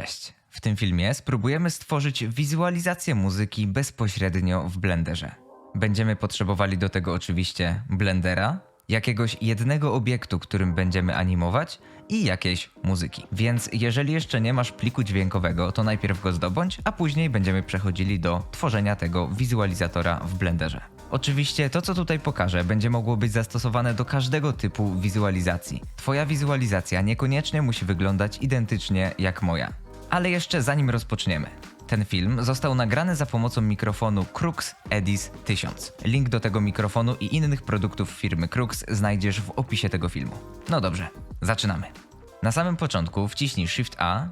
Cześć. W tym filmie spróbujemy stworzyć wizualizację muzyki bezpośrednio w Blenderze. Będziemy potrzebowali do tego oczywiście Blendera, jakiegoś jednego obiektu, którym będziemy animować i jakiejś muzyki. Więc jeżeli jeszcze nie masz pliku dźwiękowego, to najpierw go zdobądź, a później będziemy przechodzili do tworzenia tego wizualizatora w Blenderze. Oczywiście to, co tutaj pokażę, będzie mogło być zastosowane do każdego typu wizualizacji. Twoja wizualizacja niekoniecznie musi wyglądać identycznie jak moja. Ale jeszcze zanim rozpoczniemy. Ten film został nagrany za pomocą mikrofonu Crux Edis 1000. Link do tego mikrofonu i innych produktów firmy Crux znajdziesz w opisie tego filmu. No dobrze, zaczynamy. Na samym początku wciśnij Shift A,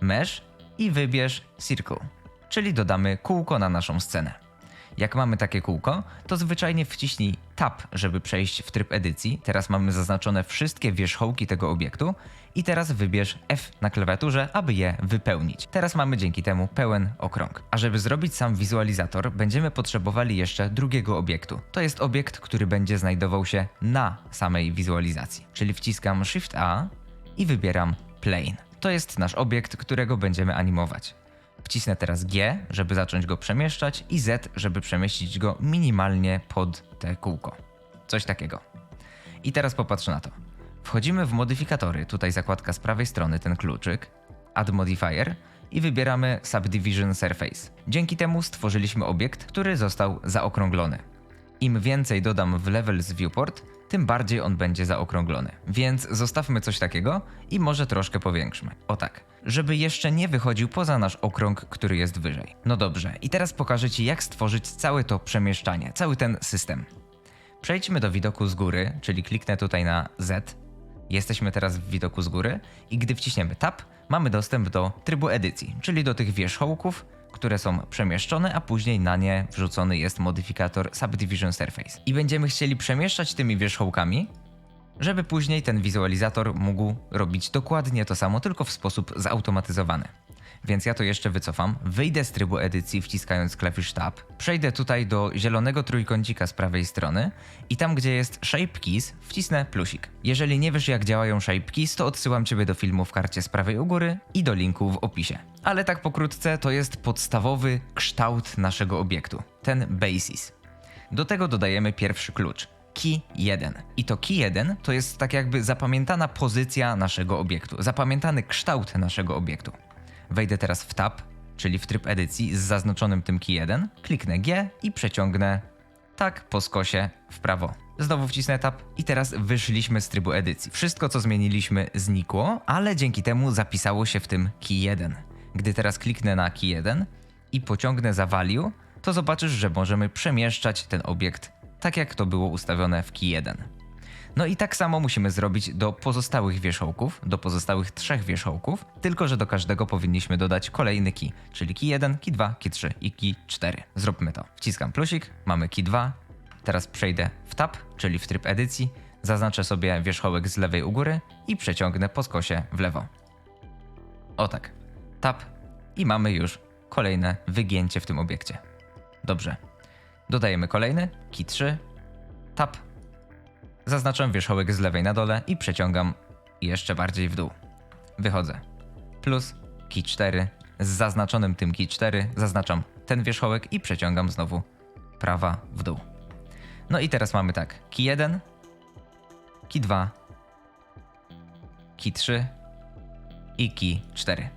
Mesh i wybierz Circle, czyli dodamy kółko na naszą scenę. Jak mamy takie kółko, to zwyczajnie wciśnij Tab, żeby przejść w tryb edycji. Teraz mamy zaznaczone wszystkie wierzchołki tego obiektu i teraz wybierz F na klawiaturze, aby je wypełnić. Teraz mamy dzięki temu pełen okrąg. A żeby zrobić sam wizualizator, będziemy potrzebowali jeszcze drugiego obiektu. To jest obiekt, który będzie znajdował się na samej wizualizacji. Czyli wciskam Shift A i wybieram Plane. To jest nasz obiekt, którego będziemy animować. Wcisnę teraz G, żeby zacząć go przemieszczać i Z, żeby przemieścić go minimalnie pod te kółko. Coś takiego. I teraz popatrz na to. Wchodzimy w modyfikatory, tutaj zakładka z prawej strony, ten kluczyk, Add Modifier i wybieramy Subdivision Surface. Dzięki temu stworzyliśmy obiekt, który został zaokrąglony. Im więcej dodam w Levels Viewport, tym bardziej on będzie zaokrąglony. Więc zostawmy coś takiego i może troszkę powiększmy. O tak, żeby jeszcze nie wychodził poza nasz okrąg, który jest wyżej. No dobrze, i teraz pokażę Ci jak stworzyć całe to przemieszczanie, cały ten system. Przejdźmy do widoku z góry, czyli kliknę tutaj na Z. Jesteśmy teraz w widoku z góry i gdy wciśniemy Tab, mamy dostęp do trybu edycji, czyli do tych wierzchołków, które są przemieszczone, a później na nie wrzucony jest modyfikator Subdivision Surface. I będziemy chcieli przemieszczać tymi wierzchołkami, żeby później ten wizualizator mógł robić dokładnie to samo, tylko w sposób zautomatyzowany. Więc ja to jeszcze wycofam, wyjdę z trybu edycji wciskając klawisz Tab, przejdę tutaj do zielonego trójkącika z prawej strony i tam gdzie jest Shape Keys wcisnę plusik. Jeżeli nie wiesz jak działają Shape Keys, to odsyłam Ciebie do filmu w karcie z prawej u góry i do linku w opisie. Ale tak pokrótce to jest podstawowy kształt naszego obiektu, ten basis. Do tego dodajemy pierwszy klucz. Key 1. I to key 1 to jest tak jakby zapamiętana pozycja naszego obiektu, zapamiętany kształt naszego obiektu. Wejdę teraz w tab, czyli w tryb edycji z zaznaczonym tym key 1, kliknę G i przeciągnę tak po skosie w prawo. Znowu wcisnę tab i teraz wyszliśmy z trybu edycji. Wszystko co zmieniliśmy znikło, ale dzięki temu zapisało się w tym key 1. Gdy teraz kliknę na key 1 i pociągnę za value, to zobaczysz, że możemy przemieszczać ten obiekt tak jak to było ustawione w key 1. No i tak samo musimy zrobić do pozostałych wierzchołków, do pozostałych trzech wierzchołków, tylko że do każdego powinniśmy dodać kolejny key, czyli key 1, key 2, key 3 i key 4. Zróbmy to. Wciskam plusik, mamy key 2, teraz przejdę w tab, czyli w tryb edycji, zaznaczę sobie wierzchołek z lewej u góry i przeciągnę po skosie w lewo. O tak. Tab i mamy już kolejne wygięcie w tym obiekcie. Dobrze. Dodajemy kolejny, key 3, tab. Zaznaczam wierzchołek z lewej na dole i przeciągam jeszcze bardziej w dół. Wychodzę. Plus key 4. Z zaznaczonym tym key 4 zaznaczam ten wierzchołek i przeciągam znowu prawa w dół. No i teraz mamy tak. Key 1, key 2, key 3 i key 4.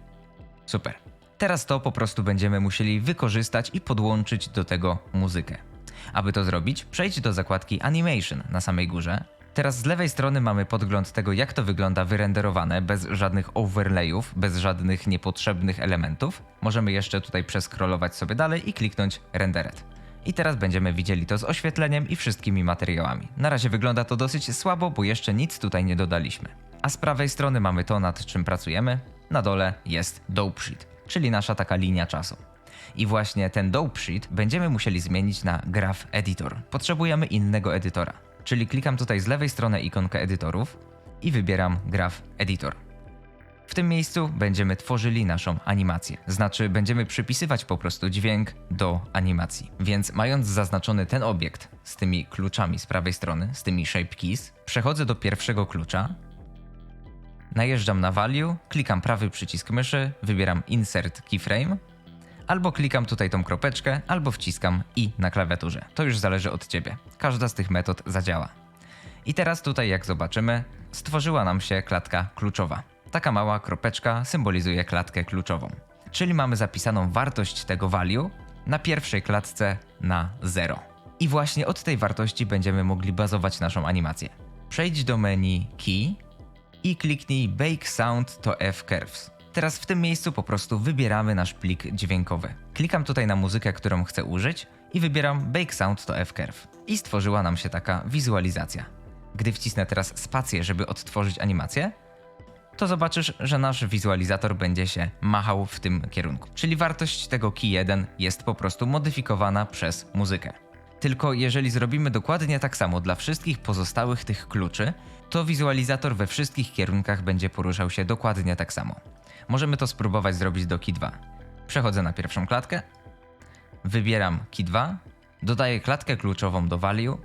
Super. Teraz to po prostu będziemy musieli wykorzystać i podłączyć do tego muzykę. Aby to zrobić, przejdź do zakładki Animation na samej górze. Teraz z lewej strony mamy podgląd tego, jak to wygląda wyrenderowane, bez żadnych overlayów, bez żadnych niepotrzebnych elementów. Możemy jeszcze tutaj przeskrolować sobie dalej i kliknąć Rendered. I teraz będziemy widzieli to z oświetleniem i wszystkimi materiałami. Na razie wygląda to dosyć słabo, bo jeszcze nic tutaj nie dodaliśmy. A z prawej strony mamy to, nad czym pracujemy. Na dole jest Dope Sheet, czyli nasza taka linia czasu. I właśnie ten Dope Sheet będziemy musieli zmienić na Graph Editor. Potrzebujemy innego edytora. Czyli klikam tutaj z lewej strony ikonkę edytorów i wybieram Graph Editor. W tym miejscu będziemy tworzyli naszą animację. Znaczy, będziemy przypisywać po prostu dźwięk do animacji. Więc mając zaznaczony ten obiekt z tymi kluczami z prawej strony, z tymi shape keys, przechodzę do pierwszego klucza, najeżdżam na value, klikam prawy przycisk myszy, wybieram insert keyframe, albo klikam tutaj tą kropeczkę, albo wciskam i na klawiaturze. To już zależy od ciebie. Każda z tych metod zadziała. I teraz tutaj, jak zobaczymy, stworzyła nam się klatka kluczowa. Taka mała kropeczka symbolizuje klatkę kluczową. Czyli mamy zapisaną wartość tego value na pierwszej klatce na 0. I właśnie od tej wartości będziemy mogli bazować naszą animację. Przejdź do menu Key i kliknij Bake Sound to F Curves. Teraz w tym miejscu po prostu wybieramy nasz plik dźwiękowy. Klikam tutaj na muzykę, którą chcę użyć i wybieram Bake Sound to F Curve. I stworzyła nam się taka wizualizacja. Gdy wcisnę teraz spację, żeby odtworzyć animację, to zobaczysz, że nasz wizualizator będzie się machał w tym kierunku. Czyli wartość tego key 1 jest po prostu modyfikowana przez muzykę. Tylko jeżeli zrobimy dokładnie tak samo dla wszystkich pozostałych tych kluczy, to wizualizator we wszystkich kierunkach będzie poruszał się dokładnie tak samo. Możemy to spróbować zrobić do key 2. Przechodzę na pierwszą klatkę, wybieram key 2, dodaję klatkę kluczową do value,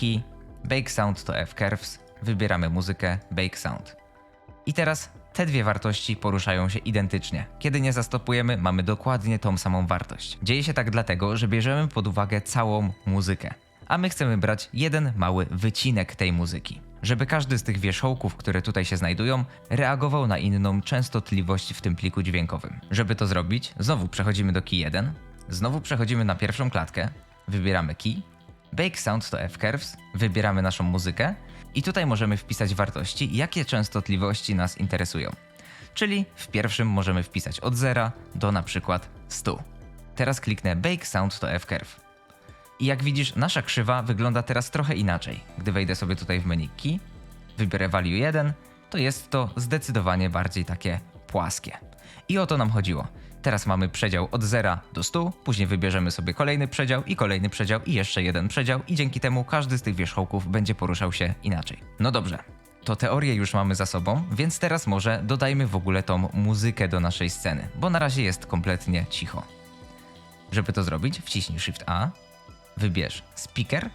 key, bake sound to F curves, wybieramy muzykę bake sound. I teraz te dwie wartości poruszają się identycznie. Kiedy nie zastopujemy, mamy dokładnie tą samą wartość. Dzieje się tak dlatego, że bierzemy pod uwagę całą muzykę, a my chcemy brać jeden mały wycinek tej muzyki. Żeby każdy z tych wierzchołków, które tutaj się znajdują, reagował na inną częstotliwość w tym pliku dźwiękowym. Żeby to zrobić, znowu przechodzimy do key 1, znowu przechodzimy na pierwszą klatkę, wybieramy key, Bake Sound to F-Curves, wybieramy naszą muzykę i tutaj możemy wpisać wartości, jakie częstotliwości nas interesują. Czyli w pierwszym możemy wpisać od 0 do na przykład 100. Teraz kliknę Bake Sound to F-Curve. I jak widzisz, nasza krzywa wygląda teraz trochę inaczej. Gdy wejdę sobie tutaj w menu Key, wybiorę Value 1, to jest to zdecydowanie bardziej takie płaskie. I o to nam chodziło. Teraz mamy przedział od 0 do 100, później wybierzemy sobie kolejny przedział i kolejny przedział i jeszcze jeden przedział i dzięki temu każdy z tych wierzchołków będzie poruszał się inaczej. No dobrze, to teorię już mamy za sobą, więc teraz może dodajmy w ogóle tą muzykę do naszej sceny, bo na razie jest kompletnie cicho. Żeby to zrobić, wciśnij Shift A, wybierz speaker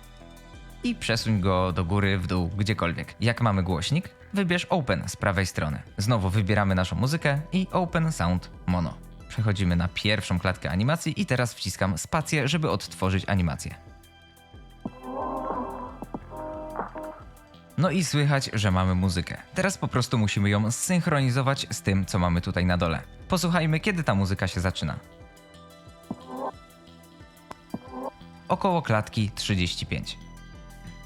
i przesuń go do góry, w dół, gdziekolwiek. Jak mamy głośnik, wybierz Open z prawej strony. Znowu wybieramy naszą muzykę i Open Sound Mono. Przechodzimy na pierwszą klatkę animacji i teraz wciskam spację, żeby odtworzyć animację. No i słychać, że mamy muzykę. Teraz po prostu musimy ją zsynchronizować z tym, co mamy tutaj na dole. Posłuchajmy, kiedy ta muzyka się zaczyna. Około klatki 35.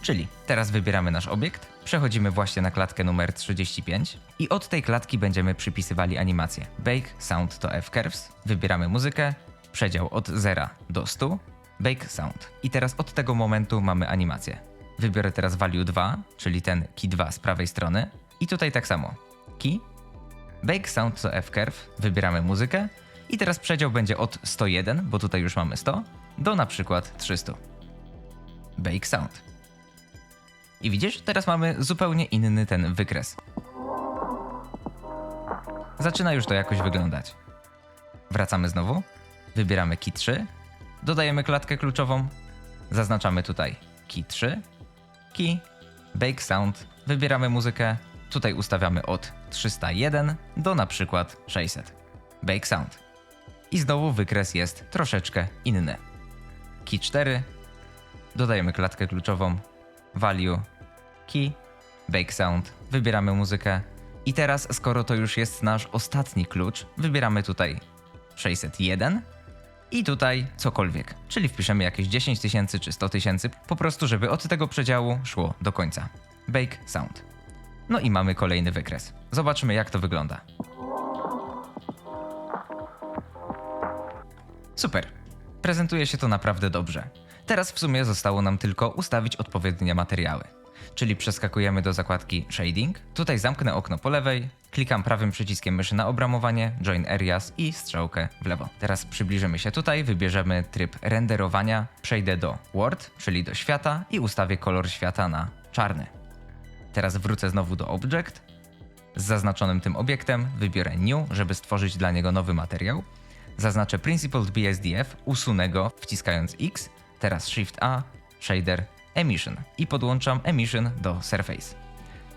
Czyli teraz wybieramy nasz obiekt, przechodzimy właśnie na klatkę numer 35 i od tej klatki będziemy przypisywali animację. Bake Sound to F Curves, wybieramy muzykę, przedział od 0 do 100, Bake Sound. I teraz od tego momentu mamy animację. Wybiorę teraz value 2, czyli ten key 2 z prawej strony i tutaj tak samo. Key, Bake Sound to F Curve, wybieramy muzykę i teraz przedział będzie od 101, bo tutaj już mamy 100, do na przykład 300. Bake Sound. I widzisz, teraz mamy zupełnie inny ten wykres. Zaczyna już to jakoś wyglądać. Wracamy znowu, wybieramy key 3, dodajemy klatkę kluczową, zaznaczamy tutaj key 3, key, bake sound, wybieramy muzykę, tutaj ustawiamy od 301 do na przykład 600. Bake sound. I znowu wykres jest troszeczkę inny. Key 4, dodajemy klatkę kluczową, value, key, bake sound, wybieramy muzykę i teraz, skoro to już jest nasz ostatni klucz, wybieramy tutaj 601 i tutaj cokolwiek, czyli wpiszemy jakieś 10 tysięcy czy 100 tysięcy, po prostu żeby od tego przedziału szło do końca. Bake sound. No i mamy kolejny wykres. Zobaczmy jak to wygląda. Super. Prezentuje się to naprawdę dobrze. Teraz w sumie zostało nam tylko ustawić odpowiednie materiały. Czyli przeskakujemy do zakładki Shading. Tutaj zamknę okno po lewej, klikam prawym przyciskiem myszy na obramowanie, Join Areas i strzałkę w lewo. Teraz przybliżymy się tutaj, wybierzemy tryb renderowania, przejdę do World, czyli do świata i ustawię kolor świata na czarny. Teraz wrócę znowu do Object. Z zaznaczonym tym obiektem wybiorę New, żeby stworzyć dla niego nowy materiał. Zaznaczę Principled BSDF, usunę go wciskając X, teraz Shift A, Shader, Emission i podłączam Emission do Surface.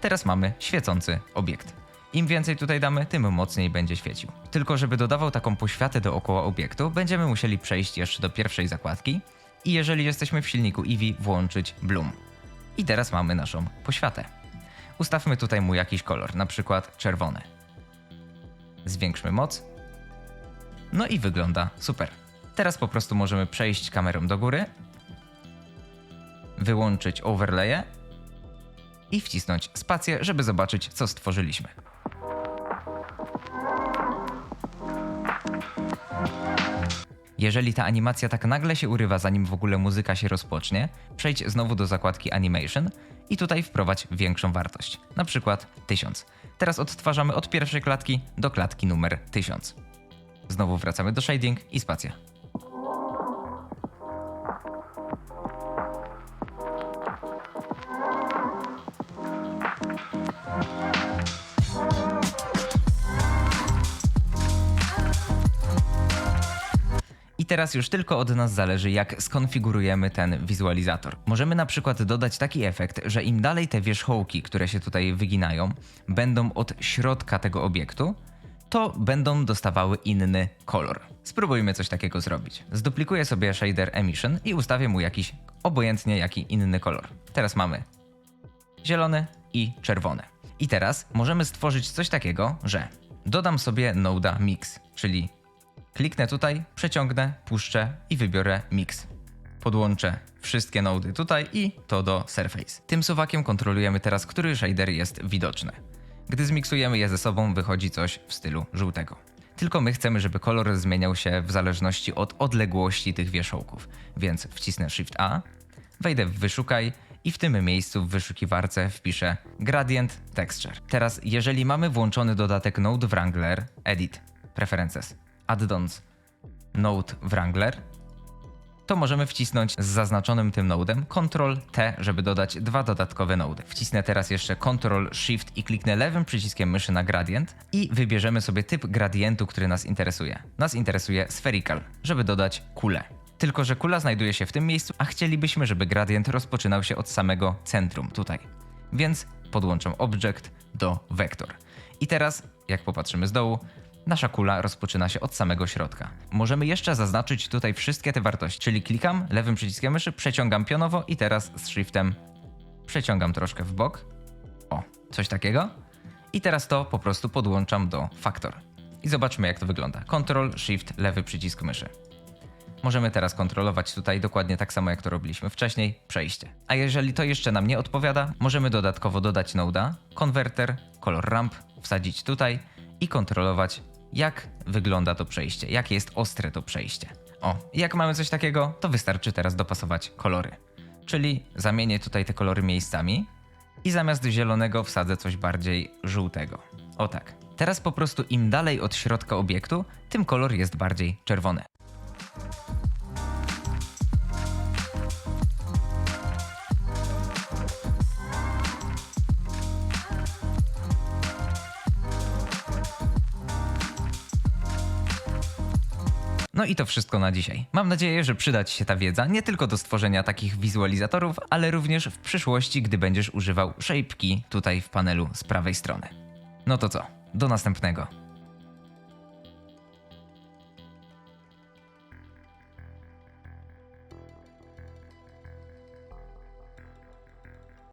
Teraz mamy świecący obiekt. Im więcej tutaj damy, tym mocniej będzie świecił. Tylko żeby dodawał taką poświatę dookoła obiektu, będziemy musieli przejść jeszcze do pierwszej zakładki i jeżeli jesteśmy w silniku Eevee, włączyć Bloom. I teraz mamy naszą poświatę. Ustawmy tutaj mu jakiś kolor, na przykład czerwony. Zwiększmy moc. No i wygląda super. Teraz po prostu możemy przejść kamerą do góry, wyłączyć overlaye i wcisnąć spację, żeby zobaczyć, co stworzyliśmy. Jeżeli ta animacja tak nagle się urywa, zanim w ogóle muzyka się rozpocznie, przejdź znowu do zakładki Animation i tutaj wprowadź większą wartość, na przykład 1000. Teraz odtwarzamy od pierwszej klatki do klatki numer 1000. Znowu wracamy do shading i spacja. I teraz już tylko od nas zależy, jak skonfigurujemy ten wizualizator. Możemy na przykład dodać taki efekt, że im dalej te wierzchołki, które się tutaj wyginają, będą od środka tego obiektu, to będą dostawały inny kolor. Spróbujmy coś takiego zrobić. Zduplikuję sobie shader emission i ustawię mu jakiś obojętnie jaki inny kolor. Teraz mamy zielony i czerwony. I teraz możemy stworzyć coś takiego, że dodam sobie noda mix, czyli kliknę tutaj, przeciągnę, puszczę i wybiorę mix. Podłączę wszystkie nody tutaj i to do Surface. Tym suwakiem kontrolujemy teraz, który shader jest widoczny. Gdy zmiksujemy je ze sobą, wychodzi coś w stylu żółtego. Tylko my chcemy, żeby kolor zmieniał się w zależności od odległości tych wierzchołków. Więc wcisnę Shift A, wejdę w Wyszukaj i w tym miejscu w wyszukiwarce wpiszę Gradient Texture. Teraz, jeżeli mamy włączony dodatek Node Wrangler, Edit, Preferences, Add-ons, Node Wrangler, to możemy wcisnąć z zaznaczonym tym nodem Ctrl T, żeby dodać dwa dodatkowe nody. Wcisnę teraz jeszcze Ctrl Shift i kliknę lewym przyciskiem myszy na gradient i wybierzemy sobie typ gradientu, który nas interesuje. Nas interesuje spherical, żeby dodać kulę. Tylko, że kula znajduje się w tym miejscu, a chcielibyśmy, żeby gradient rozpoczynał się od samego centrum, tutaj. Więc podłączam object do vector. I teraz, jak popatrzymy z dołu, nasza kula rozpoczyna się od samego środka. Możemy jeszcze zaznaczyć tutaj wszystkie te wartości, czyli klikam lewym przyciskiem myszy, przeciągam pionowo i teraz z shiftem przeciągam troszkę w bok. O, coś takiego. I teraz to po prostu podłączam do faktor. I zobaczmy jak to wygląda. Ctrl, Shift, lewy przycisk myszy. Możemy teraz kontrolować tutaj dokładnie tak samo jak to robiliśmy wcześniej, przejście. A jeżeli to jeszcze nam nie odpowiada, możemy dodatkowo dodać noda, konwerter, kolor ramp, wsadzić tutaj i kontrolować jak wygląda to przejście, jakie jest ostre to przejście. O, jak mamy coś takiego, to wystarczy teraz dopasować kolory. Czyli zamienię tutaj te kolory miejscami i zamiast zielonego wsadzę coś bardziej żółtego. O tak. Teraz po prostu im dalej od środka obiektu, tym kolor jest bardziej czerwony. No i to wszystko na dzisiaj. Mam nadzieję, że przyda Ci się ta wiedza nie tylko do stworzenia takich wizualizatorów, ale również w przyszłości, gdy będziesz używał Key tutaj w panelu z prawej strony. No to co? Do następnego.